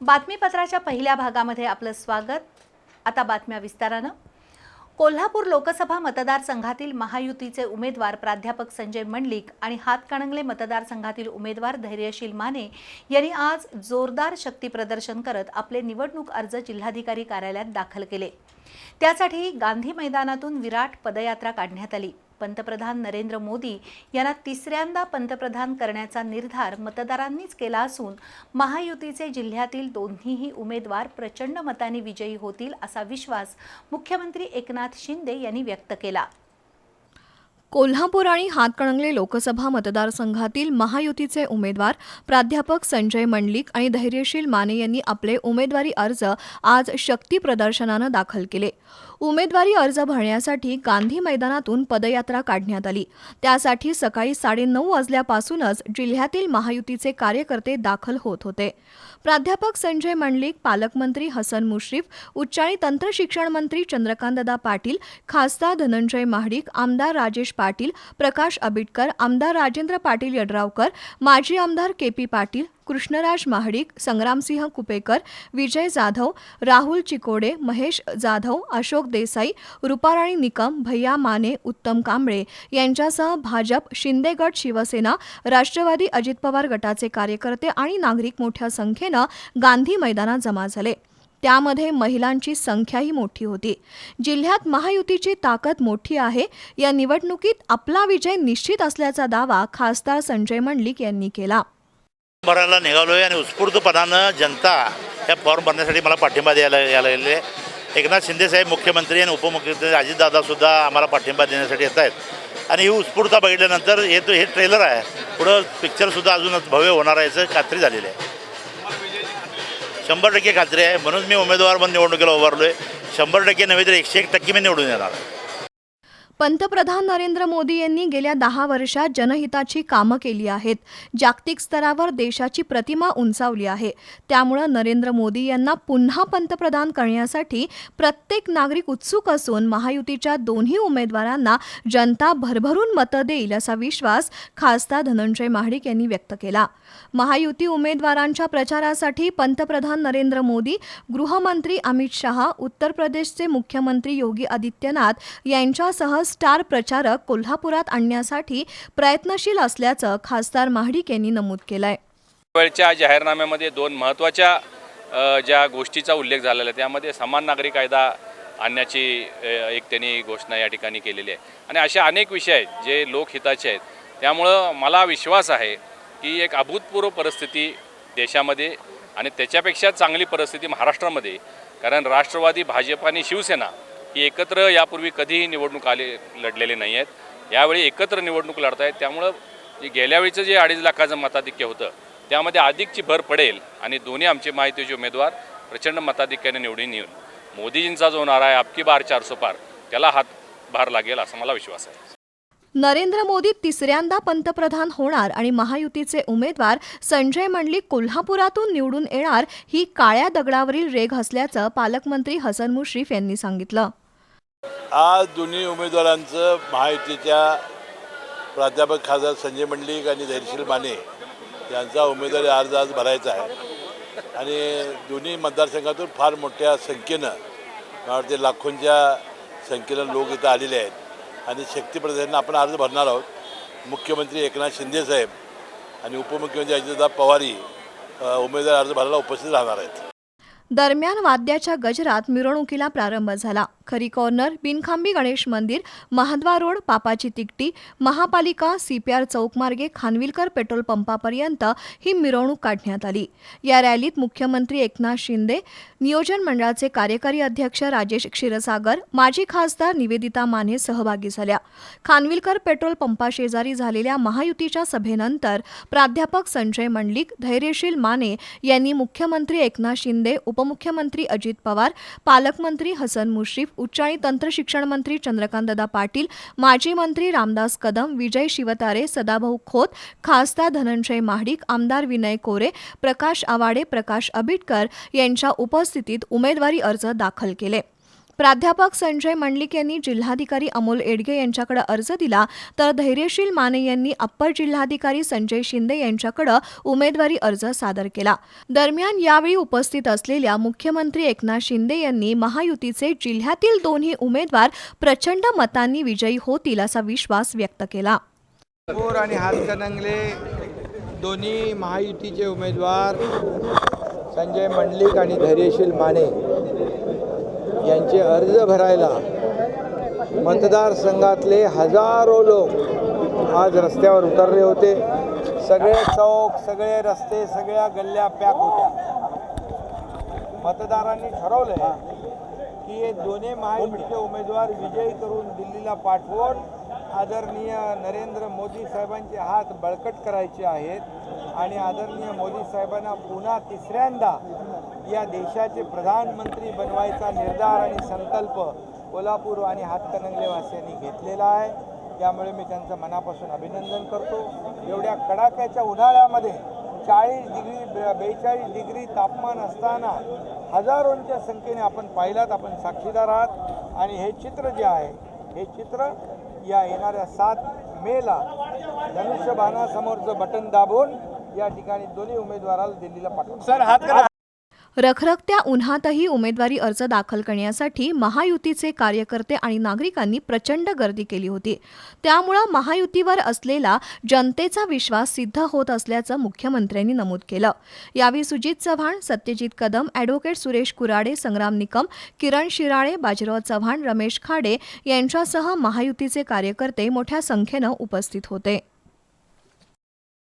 बातमीपत्राच्या पहिल्या भागामध्ये आपलं स्वागत. आता बातम्या विस्तारानं. कोल्हापूर लोकसभा मतदारसंघातील महायुतीचे उमेदवार प्राध्यापक संजय मंडलिक आणि हातकणंगले मतदारसंघातील उमेदवार धैर्यशील माने यांनी आज जोरदार शक्ती प्रदर्शन करत आपले निवडणूक अर्ज जिल्हाधिकारी कार्यालयात दाखल केले. त्यासाठी गांधी मैदानातून विराट पदयात्रा काढण्यात आली. पंतप्रधान नरेंद्र मोदी यांना तिसऱ्यांदा पंतप्रधान करण्याचा निर्धार मतदारांनीच केला असून महायुतीचे जिल्ह्यातील दोन्हीही उमेदवार प्रचंड मताने विजयी होतील असा विश्वास मुख्यमंत्री एकनाथ शिंदे यांनी व्यक्त केला. कोल्हापूर आणि हातकणंगले लोकसभा मतदारसंघातील महायुतीचे उमेदवार प्राध्यापक संजय मंडलिक आणि धैर्यशील माने यांनी आपले उमेदवारी अर्ज आज शक्ती प्रदर्शनानं दाखल केले. उमेदवारी अर्ज भरण्यासाठी गांधी मैदानातून पदयात्रा काढण्यात आली. त्यासाठी सकाळी साडेनऊ वाजल्यापासूनच जिल्ह्यातील महायुतीचे कार्यकर्ते दाखल होत होते. प्राध्यापक संजय मंडलिक पालकमंत्री हसन मुश्रीफ उच्च आणि तंत्रशिक्षण मंत्री चंद्रकांतदा पाटील खासदार धनंजय महाडिक आमदार राजेश पाटील प्रकाश आबिटकर आमदार राजेंद्र पाटील यड्रावकर माजी आमदार के पी पाटील कृष्णराज महाडिक संग्रामसिंह कुपेकर विजय जाधव राहुल चिकोडे महेश जाधव अशोक देसाई रुपाराणी निकम भैया माने उत्तम कांबळे यांच्यासह भाजप शिंदे गट शिवसेना राष्ट्रवादी अजित पवार गटाचे कार्यकर्ते आणि नागरिक मोठ्या संख्येनं गांधी मैदानात जमा झाले. त्यामध्ये महिलांची संख्याही मोठी होती. जिल्ह्यात महायुतीची ताकद मोठी आहे. या निवडणुकीत आपला विजय निश्चित असल्याचा दावा खासदार संजय मंडलिक यांनी केला. भरायला निघालोय आणि उत्स्फूर्तपणानं जनता या फॉर्म भरण्यासाठी मला पाठिंबा द्यायला यायला लागलेले एकनाथ शिंदे साहेब मुख्यमंत्री आणि उपमुख्यमंत्री अजितदादासुद्धा आम्हाला पाठिंबा देण्यासाठी येत आहेत. आणि ही उत्स्फूर्तता बघितल्यानंतर हे तो हे ट्रेलर आहे. पुढं पिक्चरसुद्धा अजूनच भव्य होणार आहे याचं खात्री झालेली आहे. शंभर टक्के खात्री आहे. म्हणून मी उमेदवार म्हणून निवडणुकीला उभारलो आहे शंभर टक्के नव्हे तर एकशे एक टक्के मी निवडून येणार. पंतप्रधान नरेंद्र मोदी यांनी गेल्या दहा वर्षात जनहिताची कामं केली आहेत. जागतिक स्तरावर देशाची प्रतिमा उंचावली आहे. त्यामुळं नरेंद्र मोदी यांना पुन्हा पंतप्रधान करण्यासाठी प्रत्येक नागरिक उत्सुक असून महायुतीच्या दोन्ही उमेदवारांना जनता भरभरून मतं देईल असा विश्वास खासदार धनंजय महाडिक यांनी व्यक्त केला. महायुती उमेदवारांच्या प्रचारासाठी पंतप्रधान नरेंद्र मोदी गृहमंत्री अमित शहा उत्तर प्रदेशचे मुख्यमंत्री योगी आदित्यनाथ यांच्यासह स्टार प्रचारक कोल्हापुरात आणण्यासाठी प्रयत्नशील असल्याचं खासदार महाडिक यांनी नमूद केलंय. वेळच्या जाहीरनाम्यामध्ये दोन महत्त्वाच्या ज्या गोष्टीचा उल्लेख झालेला आहे त्यामध्ये समान नागरी कायदा आणण्याची एक त्यांनी घोषणा या ठिकाणी केलेली आहे. आणि असे अनेक विषय आहेत जे लोकहिताचे आहेत. त्यामुळं मला विश्वास आहे की एक अभूतपूर्व परिस्थिती देशामध्ये आणि त्याच्यापेक्षा चांगली परिस्थिती महाराष्ट्रामध्ये कारण राष्ट्रवादी भाजप आणि शिवसेना ही एकत्र यापूर्वी कधीही निवडणूक आले लढलेले नाही आहेत यावेळी एकत्र निवडणूक लढत आहेत त्यामुळं जे गेल्या वेळीचं जे अडीच लाखाचं मताधिक्य होतं त्यामध्ये अधिकची भर पडेल आणि दोन्ही आमचे माहितीचे उमेदवार प्रचंड मताधिक्याने निवडून येऊन मोदीजींचा जो नारा आहे आपकी बार चारसो पार त्याला हातभार लागेल असा मला विश्वास आहे. नरेंद्र मोदी तिसऱ्यांदा पंतप्रधान होणार आणि महायुतीचे उमेदवार संजय मंडलिक कोल्हापुरातून निवडून येणार ही काळ्या दगडावरील रेघ असल्याचं पालकमंत्री हसन मुश्रीफ यांनी सांगितलं. आज दोन्ही उमेदवारांचं महायुतीच्या प्राध्यापक खासदार संजय मंडलिक आणि धैर्यशील माने यांचा उमेदवारी अर्ज आज भरायचा आहे. आणि दोन्ही मतदारसंघातून फार मोठ्या संख्येनं मला वाटते लाखोंच्या संख्येनं लोक इथं आलेले आहेत. आणि शक्तीप्रधानांना आपण अर्ज भरणार आहोत. मुख्यमंत्री एकनाथ शिंदेसाहेब आणि उपमुख्यमंत्री अजितदा पवारी उमेदवार अर्ज भरायला उपस्थित राहणार आहेत. दरम्यान वाद्याच्या गजरात मिरवणुकीला प्रारंभ झाला. खरी कॉर्नर बिनखांबी गणेश मंदिर महाद्वार रोड पापाची तिकटी महापालिका सीपीआर चौकमार्गे खानविलकर पेट्रोल पंपापर्यंत ही मिरवणूक काढण्यात आली. या रॅलीत मुख्यमंत्री एकनाथ शिंदे नियोजन मंडळाचे कार्यकारी अध्यक्ष राजेश क्षीरसागर माजी खासदार निवेदिता माने सहभागी झाल्या. खानविलकर पेट्रोल पंपाशेजारी झालेल्या महायुतीच्या सभेनंतर प्राध्यापक संजय मंडलिक धैर्यशील माने यांनी मुख्यमंत्री एकनाथ शिंदे उपमुख्यमंत्री अजित पवार पालकमंत्री हसन मुश्रीफ उच्च आणि तंत्र शिक्षण मंत्री चंद्रकांतदा पाटील माजी मंत्री रामदास कदम विजय शिवतारे सदाभाऊ खोत खासदार धनंजय महाडिक आमदार विनय कोरे प्रकाश आवाडे प्रकाश आबिटकर यांच्या उपस्थितीत उमेदवारी अर्ज दाखल केले. प्राध्यापक संजय मंडलिक यांनी जिल्हाधिकारी अमोल एडगे यांच्याकडे अर्ज दिला. तर धैर्यशील माने यांनी अप्पर जिल्हाधिकारी संजय शिंदे यांच्याकडे उमेदवारी अर्ज सादर केला. दरम्यान यावेळी उपस्थित असलेल्या मुख्यमंत्री एकनाथ शिंदे यांनी महायुतीचे जिल्ह्यातील दोन्ही उमेदवार प्रचंड मतांनी विजयी होतील असा विश्वास व्यक्त केला. आणि हातकणंगले दोन्ही महायुतीचे उमेदवार संजय मंडलिक आणि धैर्यशील माने यांचे अर्ज भरायला मतदारसंघातले हजारो लोक आज रस्त्यावर उतरले होते. सगळे चौक सगळे रस्ते सगळ्या गल्ल्या पॅक होत्या. मतदारांनी ठरवलं की हे दोन्ही महायुतीचे उमेदवार विजयी करून दिल्लीला पाठवून आदरणीय नरेंद्र मोदी साहेबांचे हात बळकट करायचे आहेत. आणि आदरणीय मोदी साहेबांना पुन्हा तिसऱ्यांदा या देशाचे प्रधानमंत्री बनवायचा निर्धार आणि संकल्प कोल्हापूर आणि हातकणंगलेवासियांनी घेतलेला आहे. त्यामुळे मी त्यांचं मनापासून अभिनंदन करतो. एवढ्या कडाक्याच्या उन्हाळ्यामध्ये चाळीस डिग्री बेचाळीस डिग्री तापमान असताना हजारोंच्या संख्येने आपण पाहिलात आपण साक्षीदार आहात. आणि हे चित्र जे आहे हे चित्र या येणाऱ्या सात मेला धनुष्यबाणासमोरचं बटन दाबून या ठिकाणी दोन्ही उमेदवाराला दिल्लीला पाठवू सर रखरखत्या उन्हातही उमेदवारी अर्ज दाखल करण्यासाठी महायुतीचे कार्यकर्ते आणि नागरिकांनी प्रचंड गर्दी केली होती. त्यामुळं महायुतीवर असलेला जनतेचा विश्वास सिद्ध होत असल्याचं मुख्यमंत्र्यांनी नमूद केलं. यावेळी सुजित चव्हाण सत्यजित कदम ॲडव्होकेट सुरेश कुराडे संग्राम निकम किरण शिराळे बाजीराव चव्हाण रमेश खाडे यांच्यासह महायुतीचे कार्यकर्ते मोठ्या संख्येनं उपस्थित होते.